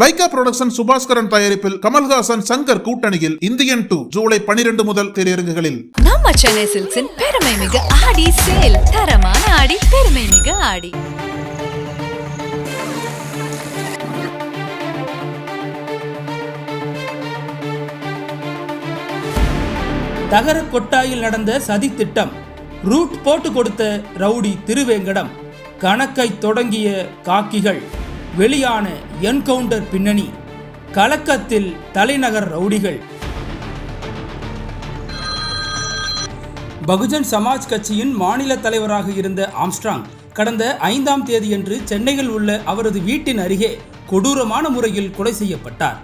Lyca production Subaskaran தயாரிப்பில் கமல்ஹாசன் சங்கர் கூட்டணியில் Indian two July பனிரெண்டு முதல் திரையரங்குகளில். நம்ம சென்னை சில்க்ஸின் பெருமை மிகு ஆடி சேல் தரமான ஆடி பெருமை மிகு ஆடி. தகர கொட்டாயில் நடந்த சதி திட்டம் ரூட் போட்டு கொடுத்த ரவுடி திருவேங்கடம் கணக்கை தொடங்கிய காக்கிகள். வெளியான என்கவுண்டர் பின்னணி கலக்கத்தில் தலைநகர் ரவுடிகள். பகுஜன் சமாஜ் கட்சியின் மாநில தலைவராக இருந்த ஆம்ஸ்ட்ராங் கடந்த ஐந்தாம் தேதியன்று சென்னையில் உள்ள அவரது வீட்டின் அருகே கொடூரமான முறையில் கொலை செய்யப்பட்டார்.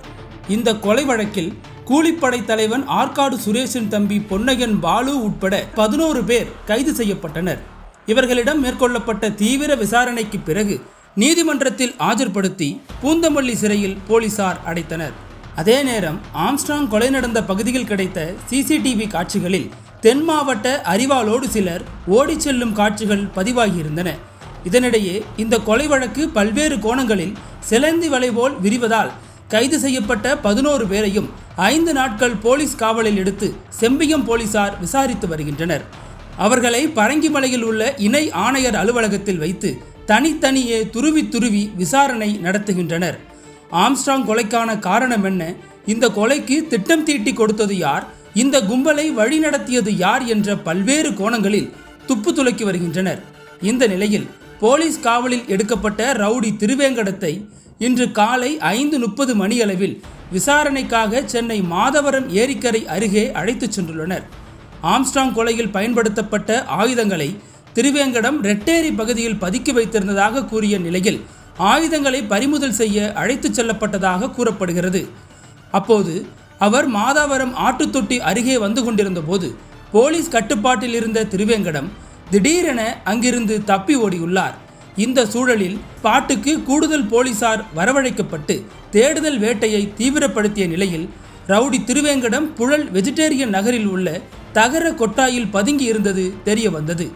இந்த கொலை வழக்கில் கூலிப்படை தலைவன் ஆற்காடு சுரேஷின் தம்பி பொன்னையன் பாலு உட்பட பதினோரு பேர் கைது செய்யப்பட்டனர். இவர்களிடம் மேற்கொள்ளப்பட்ட தீவிர விசாரணைக்கு பிறகு நீதிமன்றத்தில் ஆஜர்படுத்தி பூந்தமல்லி சிறையில் போலீசார் அடைத்தனர். அதே நேரம் ஆம்ஸ்ட்ராங் கொலை நடந்த பகுதியில் கிடைத்த சிசிடிவி காட்சிகளில் தென் மாவட்ட அறிவாளோடு சிலர் ஓடிச் செல்லும் காட்சிகள் பதிவாகியிருந்தன. இதனிடையே இந்த கொலை வழக்கு பல்வேறு கோணங்களில் சிலந்தி வலை போல் விரிவதால் கைது செய்யப்பட்ட பதினோரு பேரையும் ஐந்து நாட்கள் போலீஸ் காவலில் எடுத்து செம்பியம் போலீசார் விசாரித்து வருகின்றனர். அவர்களை பரங்கிமலையில் உள்ள இணை ஆணையர் அலுவலகத்தில் வைத்து தனித்தனியே துருவி துருவி விசாரணை நடத்துகின்றனர். ஆம்ஸ்ட்ராங் கொலைக்கான காரணம் என்ன? இந்த கொலைக்கு திட்டம் தீட்டி கொடுத்தது யார்? இந்த கும்பலை வழிநடத்தியது யார் என்ற பல்வேறு கோணங்களில் துப்பு துளக்கி வருகின்றனர். இந்த நிலையில் போலீஸ் காவலில் எடுக்கப்பட்ட ரவுடி திருவேங்கடத்தை இன்று காலை ஐந்து முப்பது மணியளவில் விசாரணைக்காக சென்னை மாதவரம் ஏரிக்கரை அருகே அழைத்துச் சென்றுள்ளனர். ஆம்ஸ்ட்ராங் கொலையில் பயன்படுத்தப்பட்ட ஆயுதங்களை திருவேங்கடம் ரெட்டேரி பகுதியில் பதுக்கி வைத்திருந்ததாக கூறிய நிலையில் ஆயுதங்களை பறிமுதல் செய்ய அழைத்துச் செல்லப்பட்டதாக கூறப்படுகிறது. அப்போது அவர் மாதாவரம் ஆட்டுத்தொட்டி அருகே வந்து கொண்டிருந்த போது போலீஸ் கட்டுப்பாட்டில் இருந்த திருவேங்கடம் திடீரென அங்கிருந்து தப்பி ஓடியுள்ளார். இந்த சூழலில் பாட்டுக்கு கூடுதல் போலீசார் வரவழைக்கப்பட்டு தேடுதல் வேட்டையை தீவிரப்படுத்திய நிலையில் ரவுடி திருவேங்கடம் புழல் வெஜிடேரியன் நகரில் உள்ள தகர கொட்டாயில் பதுங்கி இருந்தது தெரிய வந்தது.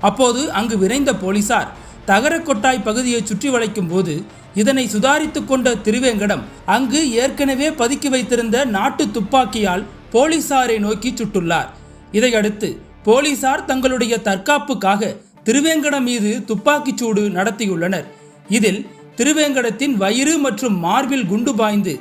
அப்போது அங்கு விரைந்த போலீசார் தகரக்கொட்டாய் பகுதியை சுற்றி வளைக்கும் போது இதனை சுதாரித்து கொண்ட திருவேங்கடம் அங்கு ஏற்கனவே பதுக்கி வைத்திருந்த நாட்டு துப்பாக்கியால் போலீசாரை நோக்கி சுட்டுள்ளார். இதையடுத்து போலீசார் தங்களுடைய தற்காப்புக்காக திருவேங்கடம் மீது துப்பாக்கிச் சூடு நடத்தியுள்ளனர். இதில் திருவேங்கடத்தின் வயிறு மற்றும் மார்பில் குண்டு பாய்ந்து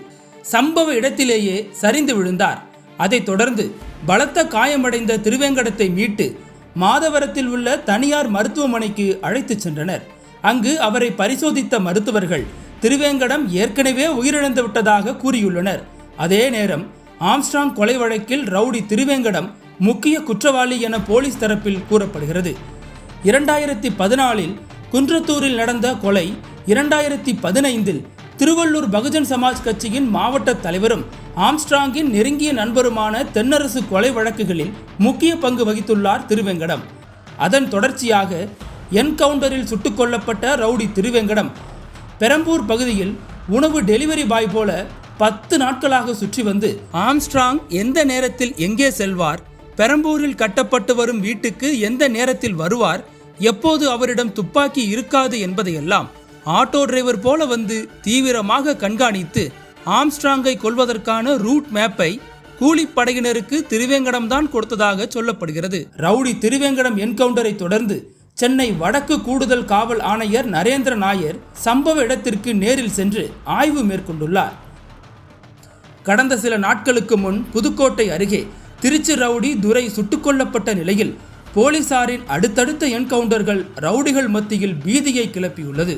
சம்பவ இடத்திலேயே சரிந்து விழுந்தார். அதைத் தொடர்ந்து பலத்த காயமடைந்த திருவேங்கடத்தை மீட்டு மாதவரத்தில் உள்ள தனியார் மருத்துவமனைக்கு அழைத்துச் சென்றனர். அங்கு அவரை பரிசோதித்த மருத்துவர்கள் திருவேங்கடம் ஏற்கனவே உயிரிழந்து விட்டதாக கூறியுள்ளனர். அதே நேரம் ஆம்ஸ்ட்ராங் கொலை வழக்கில் ரவுடி திருவேங்கடம் முக்கிய குற்றவாளி என போலீஸ் தரப்பில் கூறப்படுகிறது. இரண்டாயிரத்தி பதினாலில் குன்றத்தூரில் நடந்த கொலை இரண்டாயிரத்தி பதினைந்தில் திருவள்ளூர் பகுஜன் சமாஜ் கட்சியின் மாவட்ட தலைவரும் ஆம்ஸ்ட்ராங்கின் நெருங்கிய நண்பருமான தென்னரசு கொலை வழக்குகளில் முக்கிய பங்கு வகித்துள்ளார் திருவேங்கடம். அதன் தொடர்ச்சியாக என்கவுண்டரில் சுட்டுக் கொல்லப்பட்ட ரவுடி திருவேங்கடம் பெரம்பூர் பகுதியில் உணவு டெலிவரி பாய் போல பத்து நாட்களாக சுற்றி வந்து ஆம்ஸ்ட்ராங் எந்த நேரத்தில் எங்கே செல்வார் பெரம்பூரில் கட்டப்பட்டு வரும் வீட்டுக்கு எந்த நேரத்தில் வருவார் எப்போது அவரிடம் துப்பாக்கி இருக்காது என்பதையெல்லாம் ஆட்டோ டிரைவர் போல வந்து தீவிரமாக கண்காணித்து ஆம்ஸ்ட்ராங்கை கொல்வதற்கான ரூட் மேப்பை கூலிப்படையினருக்கு திருவேங்கடம் தான் கொடுத்ததாக சொல்லப்படுகிறது. ரவுடி திருவேங்கடம் என்கவுண்டரை தொடர்ந்து சென்னை வடக்கு கூடுதல் காவல் ஆணையர் நரேந்திர நாயர் சம்பவ இடத்திற்கு நேரில் சென்று ஆய்வு மேற்கொண்டுள்ளார். கடந்த சில நாட்களுக்கு முன் புதுக்கோட்டை அருகே திருச்சி ரவுடி துரை சுட்டுக் கொல்லப்பட்ட நிலையில் போலீசாரின் அடுத்தடுத்த என்கவுண்டர்கள் ரவுடிகள் மத்தியில் பீதியை கிளப்பியுள்ளது.